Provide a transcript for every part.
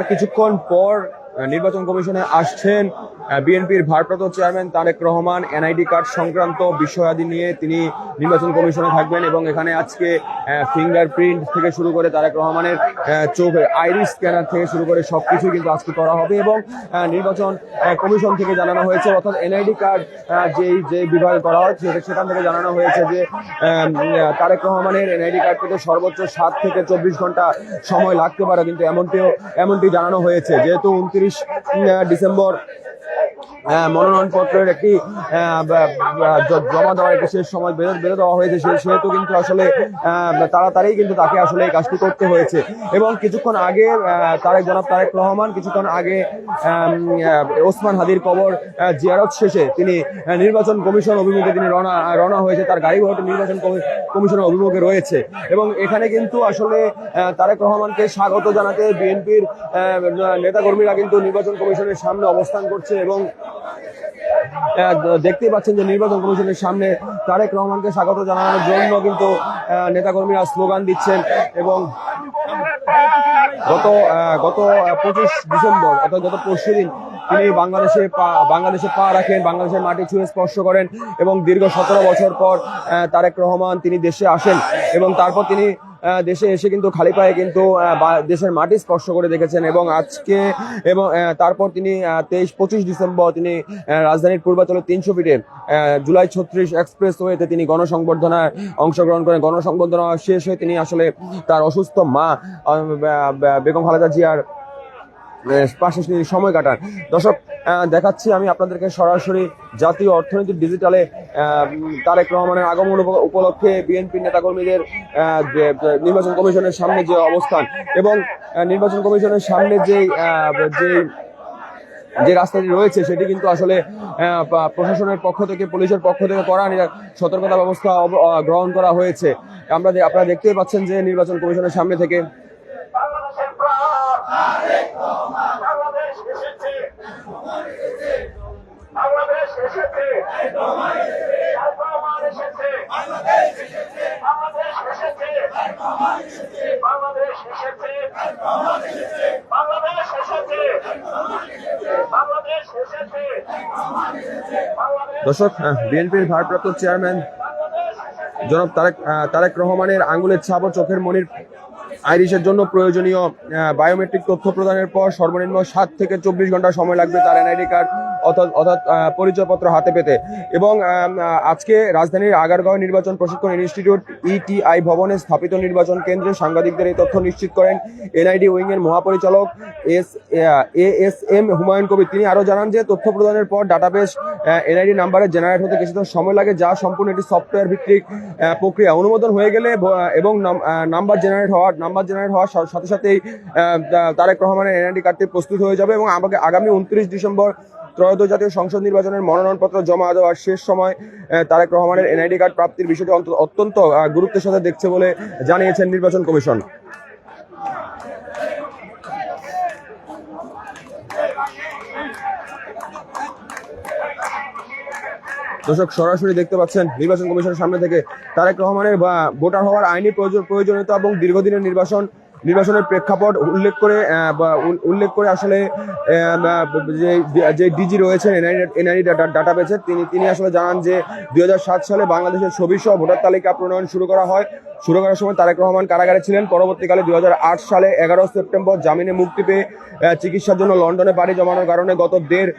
আর কিছুক্ষণ পর নির্বাচন কমিশনে আসছেন বিএনপির ভারপ্রাপ্ত chairman Tarique Rahman, NID card সংক্রান্ত বিষয়াদি নিয়ে তিনি নির্বাচন কমিশনে থাকবেন এবং এখানে আজকে ফিঙ্গারপ্রিন্ট থেকে শুরু করে তারেক রহমানের চোখ আইরিস স্ক্যানার থেকে শুরু করে সব কিছুই কিন্তু আজকে করা হবে এবং নির্বাচন কমিশন থেকে জানানো হয়েছে, অর্থাৎ এনআইডি কার্ড যেই যে বিভাগে করা হচ্ছে সেখান থেকে জানানো হয়েছে যে তারেক রহমানের এনআইডি কার্ড পেতে সর্বোচ্চ সাত থেকে চব্বিশ ঘণ্টা সময় লাগতে পারে, কিন্তু এমনটিও, এমনটি জানানো হয়েছে। যেহেতু উনত্রিশ ডিসেম্বর। মনোনয়নপত্রের একটি জ- জমা দেওয়ার একটি শেষ সময় বেঁধে বেঁধে দেওয়া হয়েছে সেহেতু কিন্তু আসলে আহ, তাড়াতাড়ি কিন্তু তাকে আসলে এই কাজটি করতে হয়েছে। এবং কিছুক্ষণ আগে তারেক জনাব তারেক রহমান কিছুক্ষণ আগে ওসমান হাদির কবর জিয়ারত শেষে তিনি নির্বাচন কমিশন অভিমুখে তিনি রওনা রওনা হয়েছে তার গাড়ি ঘোড়াটি নির্বাচন কমি- কমিশনের অভিমুখে রয়েছে। এবং এখানে কিন্তু আসলে তারেক রহমানকে স্বাগত জানাতে বিএনপির নেতাকর্মীরা কিন্তু নির্বাচন কমিশনের সামনে অবস্থান করছে এবং দেখতেই পাচ্ছেন যে নির্বাচন কমিশনের সামনে তারেক রহমানকে স্বাগত জানানোর জন্য কিন্তু নেতাকর্মীরা স্লোগান দিচ্ছেন এবং গত গত পঁচিশ ডিসেম্বর, অর্থাৎ গত পরশু দিন তিনি বাংলাদেশে পা- বাংলাদেশে পা রাখেন, বাংলাদেশের মাটি ছুঁয়ে স্পর্শ করেন এবং দীর্ঘ সতেরো বছর পর তারেক রহমান তিনি দেশে আসেন এবং তারপর তিনি দেশে এসে কিন্তু খালি পায়ে কিন্তু দেশের মাটি স্পর্শ করে দেখেছেন এবং আজকে এবং তারপর তিনি তেইশ, পঁচিশ ডিসেম্বর তিনি রাজধানীর পূর্বাচলের তিনশো ফিটে জুলাই ছত্রিশ এক্সপ্রেস ওয়েতে তিনি গণসংবর্ধনায় অংশগ্রহণ করেন। গণসংবর্ধনা শেষ হয়ে তিনি আসলে তার অসুস্থ মা বেগম খালেদা জিয়ার পাশে সময় কাটান। দর্শক দেখাচ্ছি আমি আপনাদেরকে সরাসরি জাতীয় অর্থনৈতিক ডিজিটালে তারেক রহমানের আগমন উপ- উপলক্ষে বিএনপি নেতাকর্মীদের নির্বাচন কমিশনের সামনে যে অবস্থান এবং নির্বাচন কমিশনের সামনে যে যে যে রাস্তাটি রয়েছে সেটি কিন্তু আসলে প্রশাসনের পক্ষ থেকে, পুলিশের পক্ষ থেকে করা সতর্কতা ব্যবস্থা গ্রহণ করা হয়েছে। আমরা আপনারা দেখতেই পাচ্ছেন যে নির্বাচন কমিশনের সামনে থেকে বাংলাদেশের প্রাণ বাংলাদেশ এসেছে বাংলাদেশ এসেছে প্রমাণ এসেছে বাংলাদেশ এসেছে বাংলাদেশ এসেছে বাংলাদেশ এসেছে বাংলাদেশ এসেছে বাংলাদেশ দর্শক বিএনপির ভারপ্রাপ্ত চেয়ারম্যান জনাব তারেক তারেক রহমানের আঙ্গুলের ছাপ ও চোখের মনির আইরিশের জন্য প্রয়োজনীয় বায়োমেট্রিক তথ্য প্রদানের পর সর্বনিম্ন সাত থেকে চব্বিশ ঘণ্টা সময় লাগবে তার এনআইডি কার্ড। অর্থাৎ পরিচয়পত্র হাতে পেতে। এবং আজকে রাজধানীর আগারগাঁও নির্বাচন প্রশিক্ষণ ইনস্টিটিউট ইটিআই ভবনে স্থাপিত নির্বাচন কেন্দ্রে সাংবাদিকদের এই তথ্য নিশ্চিত করেন এনআইডি উইং এর মহাপরিচালক S A S M Humayun Kabir. তিনি আরও জানান যে, তথ্য প্রদানের পর ডাটাবেস এনআইডি নাম্বারে জেনারেট হতে কিছুটা সময় লাগে, যা সম্পূর্ণ একটি সফটওয়্যার ভিত্তিক প্রক্রিয়া। অনুমোদন হয়ে গেলে এবং নাম্বার জেনারেট হওয়ার, নাম্বার জেনারেট হওয়ার সাথে, সাথেই তারেক রহমানের এনআইডি কার্ডটি প্রস্তুত হয়ে যাবে এবং আমাকে আগামী উনত্রিশ ডিসেম্বর ত্রয়োদশ জাতীয় সংসদ নির্বাচনের মনোনয়নপত্র জমা দেওয়ার শেষ সময় তারেক রহমানের এনআইডি কার্ড প্রাপ্তির বিষয়টি অত্যন্ত গুরুত্বের সাথে দেখছে বলে জানিয়েছেন নির্বাচন কমিশন। দর্শক, সরাসরি দেখতে পাচ্ছেন নির্বাচন কমিশনের সামনে থেকে তারেক রহমানের বা ভোটার হওয়ার আইনি প্রয়োজন- প্রয়োজনীয়তা এবং দীর্ঘদিনের নির্বাচন নির্বাচনের প্রেক্ষাপট উল্লেখ করে উল্লেখ করে আসলে যে ডিজি রয়েছেন এনআইডি ডাটা পেয়েছে তিনি তিনি আসলে জানান যে দুই হাজার সাত সালে বাংলাদেশের ছবি সহ ভোটার তালিকা প্রণয়ন শুরু করা হয়। শুরু করার সময় তারেক রহমান কারাগারে ছিলেন। পরবর্তীকালে দু হাজার আট সালে এগারো সেপ্টেম্বর জামিনে মুক্তি পেয়ে চিকিৎসার জন্য লন্ডনে পাড়ি জমানোর কারণে গত দেড়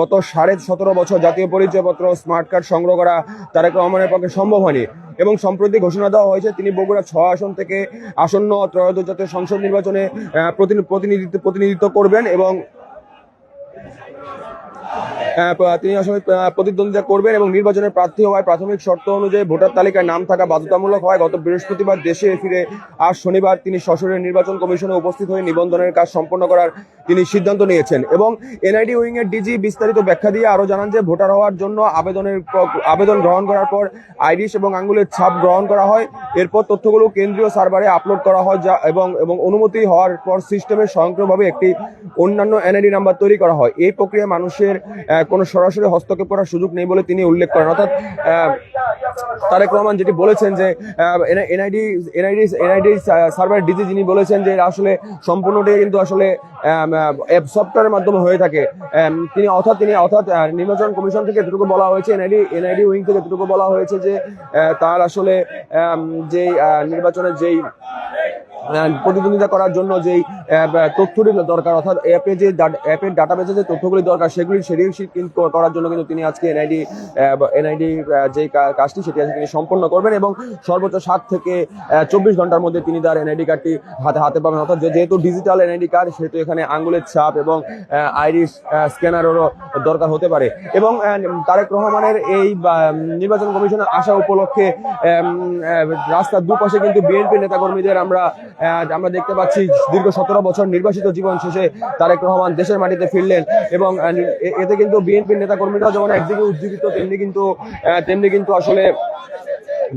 গত সাড়ে সতেরো বছর জাতীয় পরিচয়পত্র, স্মার্ট কার্ড সংগ্রহ করা তারেক রহমানের পক্ষে সম্ভব হয়নি এবং সম্প্রতি ঘোষণা দেওয়া হয়েছে, তিনি বগুড়া ছয় আসন থেকে আসন্ন ত্রয়োদশ জাতীয় সংসদ নির্বাচনে প্রতিনিধিত্ব প্রতিনিধিত্ব করবেন এবং তিনি আসলে প্রতিদ্বন্দ্বিতা করবেন এবং নির্বাচনের প্রার্থী হওয়ায় প্রাথমিক শর্ত অনুযায়ী ভোটার তালিকায় নাম থাকা বাধ্যতামূলক হয়। গত বৃহস্পতিবার দেশে ফিরে আজ শনিবার তিনি সশরীরে নির্বাচন কমিশনে উপস্থিত হয়ে নিবন্ধনের কাজ সম্পন্ন করার তিনি সিদ্ধান্ত নিয়েছেন এবং এনআইডি উইং এর ডিজি বিস্তারিত ব্যাখ্যা দিয়ে আরও জানান যে ভোটার হওয়ার জন্য আবেদনের আবেদন গ্রহণ করার পর আইরিশ এবং আঙ্গুলের ছাপ গ্রহণ করা হয়। এরপর তথ্যগুলো কেন্দ্রীয় সার্ভারে আপলোড করা হয় যা এবং এবং অনুমতি হওয়ার পর সিস্টেমে স্বয়ংক্রিয়ভাবে একটি অন্যান্য এনআইডি নাম্বার তৈরি করা হয়। এই প্রক্রিয়ায় মানুষের কোনো সরাসরি হস্তক্ষেপ করার সুযোগ নেই বলে তিনি উল্লেখ করেন। অর্থাৎ তারেক রহমান যেটি বলেছেন যে NID NID NID server DG যিনি বলেছেন যে আসলে সম্পূর্ণটাই কিন্তু আসলে সফটওয়্যারের মাধ্যমে হয়ে থাকে। তিনি অর্থাৎ তিনি অর্থাৎ নির্বাচন কমিশন থেকে এতটুকু বলা হয়েছে, এনআইডি এনআইডি উইং থেকে এতটুকু বলা হয়েছে যে তার আসলে যেই নির্বাচনের যেই প্রতিদ্বন্দ্বিতা করার জন্য যেই তথ্যটি দরকার, অর্থাৎ অ্যাপে যে অ্যাপের ডাটাবেসে যে তথ্যগুলি দরকার, সেগুলি সেটি করার জন্য কিন্তু তিনি আজকে এনআইডি এনআইডি যে কাজটি, সেটি আজকে তিনি সম্পন্ন করবেন এবং সর্বোচ্চ সাত থেকে চব্বিশ ঘণ্টার মধ্যে তিনি তার এনআইডি কার্ডটি হাতে হাতে পাবেন। অর্থাৎ যেহেতু ডিজিটাল এনআইডি কার্ড সেহেতু এখানে আঙ্গুলের ছাপ এবং আইরিশ স্ক্যানারেরও দরকার হতে পারে। এবং তারেক রহমানের এই নির্বাচন কমিশনের আসা উপলক্ষে রাস্তার দুপাশে কিন্তু বিএনপি নেতাকর্মীদের আমরা আমরা দেখতে পাচ্ছি দীর্ঘ সতেরো বছর নির্বাসিত জীবন শেষে তারেক রহমান দেশের মাটিতে ফিরলেন এবং এতে কিন্তু বিএনপির নেতাকর্মীরা যেমন একদিকে উজ্জীবিত, তেমনি কিন্তু তেমনি কিন্তু আসলে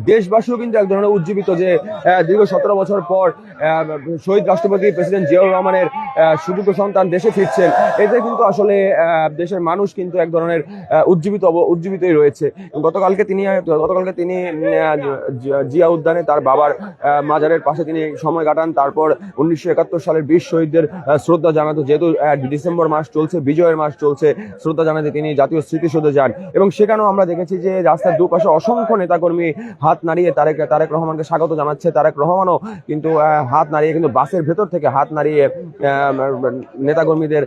দেশবাসীও কিন্তু এক ধরনের উজ্জীবিত যে দীর্ঘ সতেরো বছর পর শহীদ রাষ্ট্রপতি প্রেসিডেন্ট জিয়াউর রহমানের সুযোগ্য সন্তান দেশে ফিরছেন। এতে কিন্তু আসলে দেশের মানুষ কিন্তু এক ধরনের উজ্জীবিত উজ্জীবিতই রয়েছে। গতকালকে তিনি গতকালকে তিনি জিয়া উদ্যানে তার বাবার মাজারের পাশে তিনি সময় কাটান। তারপর উনিশশো একাত্তর সালের বীর শহীদদের শ্রদ্ধা জানাতে যেহেতু ডিসেম্বর মাস চলছে, বিজয়ের মাস চলছে, শ্রদ্ধা জানাতে তিনি জাতীয় স্মৃতিসৌধে যান। এবং সেখানেও আমরা দেখেছি যে রাস্তার দুপাশে অসংখ্য নেতাকর্মী হাত নাড়িয়ে তারেক তারেক রহমানকে স্বাগত জানাচ্ছে। তারেক রহমানও কিন্তু হাত নাড়িয়ে কিন্তু বাসের ভেতর থেকে হাত নাড়িয়ে নেতাকর্মীদের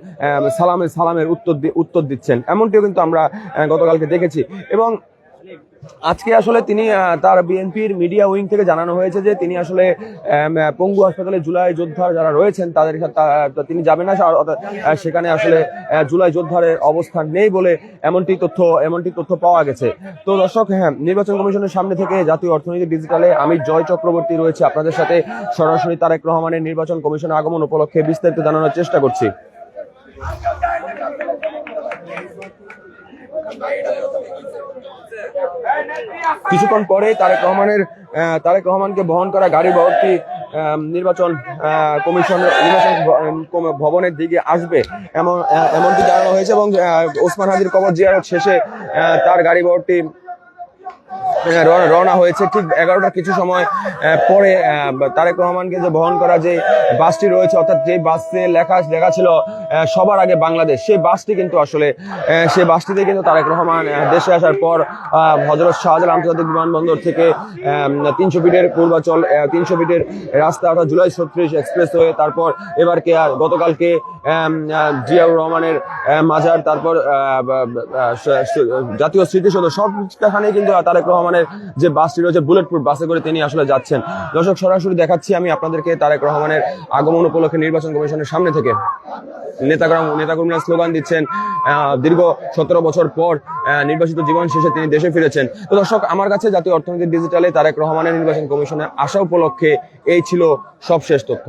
সালামের সালামের উত্তর উত্তর দিচ্ছেন। এমনটিও কিন্তু আমরা গতকালকে দেখেছি। এবং আজকে আসলে তিনি তার বিএনপির মিডিয়া উইং থেকে জানানো হয়েছে যে তিনি আসলে পঙ্গু হাসপাতালে জুলাই যোদ্ধা যারা রয়েছেন, তাদের তিনি যাবেন না সেখানে আসলে জুলাই যোদ্ধারের অবস্থান নেই বলে এমনটি তথ্য এমনটি তথ্য পাওয়া গেছে। তো দর্শক হ্যাঁ নির্বাচন কমিশনের সামনে থেকে জাতীয় অর্থনীতি ডিজিটালে আমি জয় চক্রবর্তী রয়েছে। আপনাদের সাথে সরাসরি তারেক রহমানের নির্বাচন কমিশনের আগমন উপলক্ষে বিস্তারিত জানানোর চেষ্টা করছি। কিছুক্ষণ পরে তারেক রহমানের তারেক রহমানকে বহন করা গাড়ি আহ, নির্বাচন কমিশন নির্বাচন ভবনের দিকে আসবে। এমন এমনটি জানানো হয়েছে এবং ওসমান হাজির কবর জিয়ারত শেষে তার গাড়ি আহ, রওনা- রওনা হয়েছে ঠিক এগারোটা কিছু সময় পরে তারেক রহমানকে যে বহন করা যে বাসটি রয়েছে, অর্থাৎ যে বাসে লেখা লেখা ছিল সবার আগে বাংলাদেশ, সেই বাসটি কিন্তু আসলে সেই বাসটিতে কিন্তু তারেক রহমান দেশে আসার পর হজরত শাহজালাল আন্তর্জাতিক বিমানবন্দর থেকে তিনশো ফিটের পূর্বাচল তিনশো ফিটের রাস্তা, অর্থাৎ জুলাই ছত্রিশ এক্সপ্রেস হয়ে তারপর এবার কে আর গতকালকে জিয়াউর রহমানের মাজার, তারপর জাতীয় স্মৃতিসৌধ, সবখানে কিন্তু তারেক রহমানের যে বাসটি রয়েছে বুলেট প্রুফ বাসে করে তিনি আসলে যাচ্ছেন। দর্শক, সরাসরি দেখাচ্ছি আমি আপনাদেরকে তারেক রহমানের আগমন উপলক্ষে নির্বাচন কমিশনের সামনে থেকে। নেতাকর্ম, নেতাকর্মীরা স্লোগান দিচ্ছেন দীর্ঘ সতেরো বছর পর নির্বাচিত জীবন শেষে তিনি দেশে ফিরেছেন। তো দর্শক, আমার কাছে জাতীয় অর্থনীতি ডিজিটালে তারেক রহমানের নির্বাচন কমিশনে আসা উপলক্ষে এই ছিল সবশেষ তথ্য।